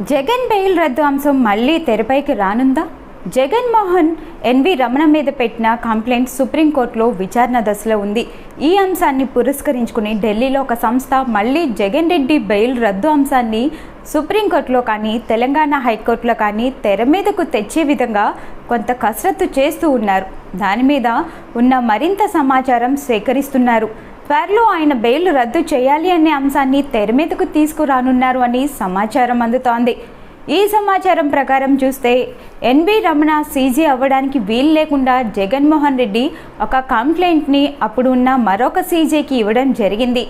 Jagan bail రద్దు అంశం మళ్ళీ తెరపైకి రానుందా? జగన్మోహన్ ఎన్వి రమణ మీద పెట్టిన కంప్లైంట్ సుప్రీంకోర్టులో విచారణ దశలో ఉంది. ఈ అంశాన్ని పురస్కరించుకుని ఢిల్లీలో ఒక సంస్థ మళ్ళీ జగన్ రెడ్డి బెయిల్ రద్దు అంశాన్ని సుప్రీంకోర్టులో కానీ తెలంగాణ హైకోర్టులో కానీ తెర మీదకు తెచ్చే విధంగా కొంత కసరత్తు చేస్తూ ఉన్నారు. దాని మీద ఉన్న మరింత సమాచారం సేకరిస్తున్నారు. త్వరలో ఆయన బెయిల్ రద్దు చేయాలి అనే అంశాన్ని తెరమీదకు తీసుకురానున్నారు అని సమాచారం అందుతోంది. ఈ సమాచారం ప్రకారం చూస్తే ఎన్వి రమణ సీజీ అవ్వడానికి వీలు లేకుండా జగన్మోహన్ రెడ్డి ఒక కంప్లైంట్ని అప్పుడు ఉన్న మరొక సీజీకి ఇవ్వడం జరిగింది.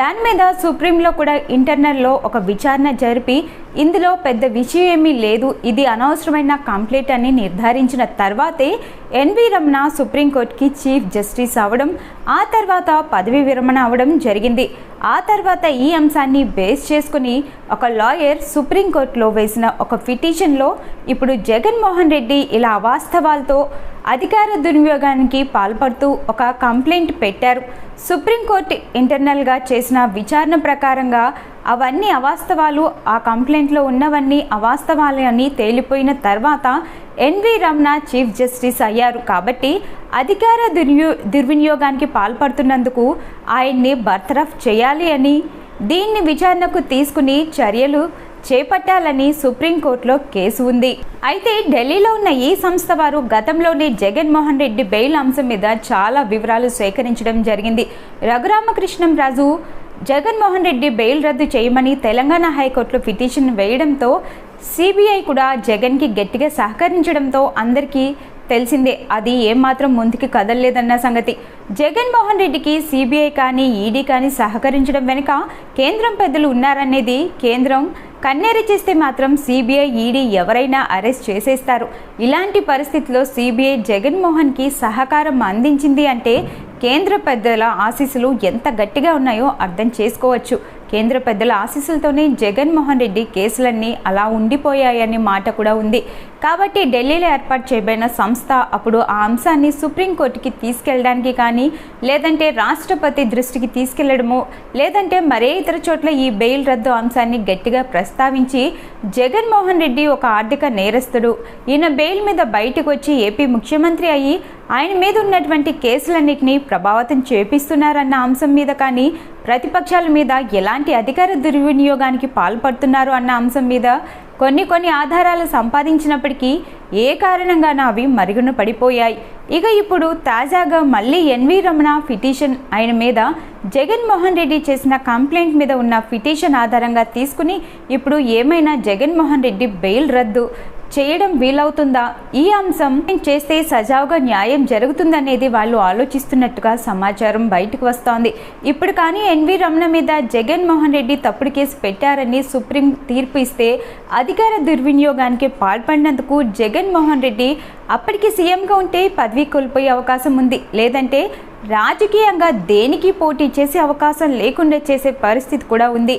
దాని మీద సుప్రీంలో కూడా ఇంటర్నల్లో ఒక విచారణ జరిపి ఇందులో పెద్ద విషయం ఏమీ లేదు. ఇది అనవసరమైన కంప్లైంట్ అని నిర్ధారించిన తర్వాతే ఎన్వి రమణ సుప్రీంకోర్టుకి చీఫ్ జస్టిస్ అవ్వడం ఆ తర్వాత పదవి విరమణ అవ్వడం జరిగింది. ఆ తర్వాత ఈ అంశాన్ని బేస్ చేసుకుని ఒక లాయర్ సుప్రీంకోర్టులో వేసిన ఒక పిటిషన్లో ఇప్పుడు జగన్మోహన్ రెడ్డి ఇలా అవాస్తవాలతో అధికార దుర్వినియోగానికి పాల్పడుతూ ఒక కంప్లైంట్ పెట్టారు. సుప్రీంకోర్టు ఇంటర్నల్గా చేసిన విచారణ ప్రకారంగా అవన్నీ అవాస్తవాలు. ఆ కంప్లైంట్లో ఉన్నవన్నీ అవాస్తవాలే అని తేలిపోయిన తర్వాత ఎన్వి రమణ చీఫ్ జస్టిస్ అయ్యారు. కాబట్టి అధికార దుర్యో దుర్వినియోగానికి పాల్పడుతున్నందుకు ఆయన్ని బర్తరఫ్ చేయాలి అని దీన్ని విచారణకు తీసుకుని చర్యలు చేపట్టాలని సుప్రీంకోర్టులో కేసు ఉంది. అయితే ఢిల్లీలో ఉన్న ఈ సంస్థ వారు గతంలోనే జగన్మోహన్ రెడ్డి బెయిల్ అంశం మీద చాలా వివరాలు సేకరించడం జరిగింది. రఘురామకృష్ణం రాజు జగన్మోహన్ రెడ్డి బెయిల్ రద్దు చేయమని తెలంగాణ హైకోర్టులో పిటిషన్ వేయడంతో సిబిఐ కూడా జగన్కి గట్టిగా సహకరించడంతో అందరికీ తెలిసిందే. అది ఏమాత్రం ముందుకి కదలలేదన్న సంగతి. జగన్మోహన్ రెడ్డికి సిబిఐ కానీ ఈడీ కానీ సహకరించడం వెనుక కేంద్రం పెద్దలు ఉన్నారనేది కేంద్రం. కన్నెర చేస్తే మాత్రం సిబిఐ ఈడీ ఎవరైనా అరెస్ట్ చేసేస్తారు. ఇలాంటి పరిస్థితిలో సిబిఐ జగన్మోహన్కి సహకారం అందించింది అంటే కేంద్ర పెద్దల ఆశీస్సులు ఎంత గట్టిగా ఉన్నాయో అర్థం చేసుకోవచ్చు. కేంద్ర పెద్దల ఆశీస్సులతోనే జగన్మోహన్ రెడ్డి కేసులన్నీ అలా ఉండిపోయాయనే మాట కూడా ఉంది. కాబట్టి ఢిల్లీలో ఏర్పాటు చేయబడిన సంస్థ అప్పుడు ఆ అంశాన్ని సుప్రీంకోర్టుకి తీసుకెళ్ళడానికి కానీ లేదంటే రాష్ట్రపతి దృష్టికి తీసుకెళ్ళడము లేదంటే మరే ఇతర చోట్ల ఈ బెయిల్ రద్దు అంశాన్ని గట్టిగా ప్రస్తావించి జగన్మోహన్ రెడ్డి ఒక ఆర్థిక నేరస్తుడు. ఈయన బెయిల్ మీద బయటకు వచ్చి ఏపీ ముఖ్యమంత్రి అయ్యి ఆయన మీద ఉన్నటువంటి కేసులన్నింటినీ ప్రభావితం చేపిస్తున్నారన్న అంశం మీద కానీ ప్రతిపక్షాల మీద ఎలాంటి అధికార దుర్వినియోగానికి పాల్పడుతున్నారు అన్న అంశం మీద కొన్ని కొన్ని ఆధారాలు సంపాదించినప్పటికీ ఏ కారణంగానో అవి మరుగున పడిపోయాయి. ఇక ఇప్పుడు తాజాగా మళ్ళీ ఎన్వి రమణ పిటిషన్ ఆయన మీద జగన్మోహన్ రెడ్డి చేసిన కంప్లైంట్ మీద ఉన్న పిటిషన్ ఆధారంగా తీసుకుని ఇప్పుడు ఏమైనా జగన్మోహన్ రెడ్డి బెయిల్ రద్దు చేయడం వీలవుతుందా? ఈ అంశం చేస్తే సజావుగా న్యాయం జరుగుతుందనేది వాళ్ళు ఆలోచిస్తున్నట్టుగా సమాచారం బయటకు వస్తోంది. ఇప్పుడు కానీ ఎన్వి రమణ మీద జగన్మోహన్ రెడ్డి తప్పుడు కేసు పెట్టారని సుప్రీం తీర్పు ఇస్తే అధికార దుర్వినియోగానికి పాల్పడినందుకు జగన్మోహన్ రెడ్డి అప్పటికి సీఎంగా ఉంటే పదవి కోల్పోయే అవకాశం ఉంది. లేదంటే రాజకీయంగా దేనికి పోటీ చేసే అవకాశం లేకుండా చేసే పరిస్థితి కూడా ఉంది.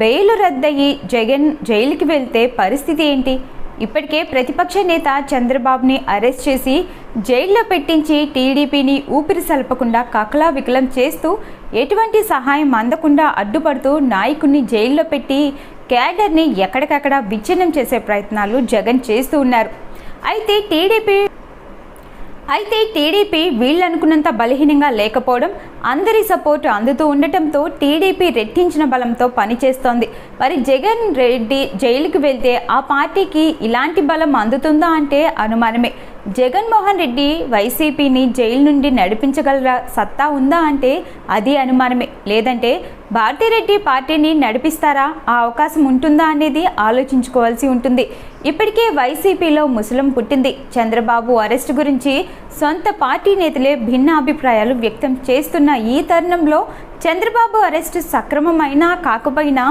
బెయిల్ రద్దయి జగన్ జైలుకి వెళ్తే పరిస్థితి ఏంటి? ఇప్పటికే ప్రతిపక్ష నేత చంద్రబాబుని అరెస్ట్ చేసి జైల్లో పెట్టించి టీడీపీని ఊపిరి సలపకుండా కకలా వికలం చేస్తూ ఎటువంటి సహాయం అందకుండా అడ్డుపడుతూ నాయకుడిని జైల్లో పెట్టి క్యాడర్ని ఎక్కడికక్కడ విచ్ఛిన్నం చేసే ప్రయత్నాలు జగన్ చేస్తూ ఉన్నారు. అయితే టీడీపీ అయితే టీడీపీ వీళ్ళనుకున్నంత బలహీనంగా లేకపోవడం అందరి సపోర్ట్ అందుతూ ఉండటంతో టీడీపీ రెట్టించిన బలంతో పనిచేస్తోంది. మరి జగన్ రెడ్డి జైలుకి వెళ్తే ఆ పార్టీకి ఇలాంటి బలం అందుతుందా అంటే అనుమానమే. జగన్మోహన్ రెడ్డి వైసీపీని జైలు నుండి నడిపించగల సత్తా ఉందా అంటే అది అనుమానమే. లేదంటే భారతిరెడ్డి పార్టీని నడిపిస్తారా? ఆ అవకాశం ఉంటుందా అనేది ఆలోచించుకోవాల్సి ఉంటుంది. ఇప్పటికే వైసీపీలో ముసలం పుట్టింది. చంద్రబాబు అరెస్టు గురించి సొంత పార్టీ నేతలే భిన్న అభిప్రాయాలు వ్యక్తం చేస్తున్న ఈ తరుణంలో చంద్రబాబు అరెస్టు సక్రమమైనా కాకపోయినా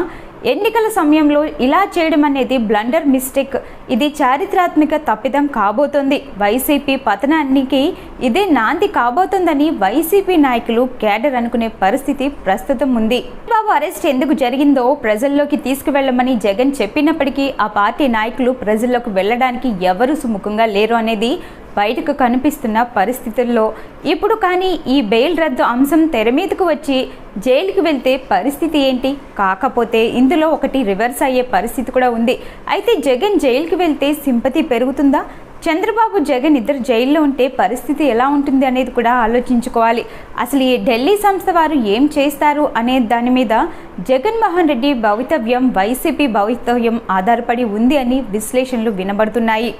ఎన్నికల సమయంలో ఇలా చేయడం అనేది బ్లండర్ మిస్టేక్ ఇది చారిత్రాత్మక తప్పిదం కాబోతోంది. వైసీపీ పతనానికి ఇదే నాంది కాబోతోందని వైసీపీ నాయకులు కేడర్ అనుకునే పరిస్థితి ప్రస్తుతం ఉంది. బాబు అరెస్ట్ ఎందుకు జరిగిందో ప్రజల్లోకి తీసుకువెళ్ళమని జగన్ చెప్పినప్పటికీ ఆ పార్టీ నాయకులు ప్రజల్లోకి వెళ్ళడానికి ఎవరు సుముఖంగా లేరు అనేది బయటకు కనిపిస్తున్న పరిస్థితుల్లో. ఇప్పుడు కానీ ఈ బెయిల్ రద్దు అంశం తెర మీదకు వచ్చి జైలుకి వెళ్తే పరిస్థితి ఏంటి? కాకపోతే ఇందులో ఒకటి రివర్స్ అయ్యే పరిస్థితి కూడా ఉంది. అయితే జగన్ జైలుకి వెళ్తే సింపతి పెరుగుతుందా? చంద్రబాబు జగన్ ఇద్దరు జైల్లో ఉంటే పరిస్థితి ఎలా ఉంటుంది అనేది కూడా ఆలోచించుకోవాలి. అసలు ఈ ఢిల్లీ సంస్థ వారు ఏం చేస్తారు అనే దాని మీద జగన్మోహన్ రెడ్డి భవితవ్యం వైసీపీ భవితవ్యం ఆధారపడి ఉంది అని విశ్లేషణలు వినబడుతున్నాయి.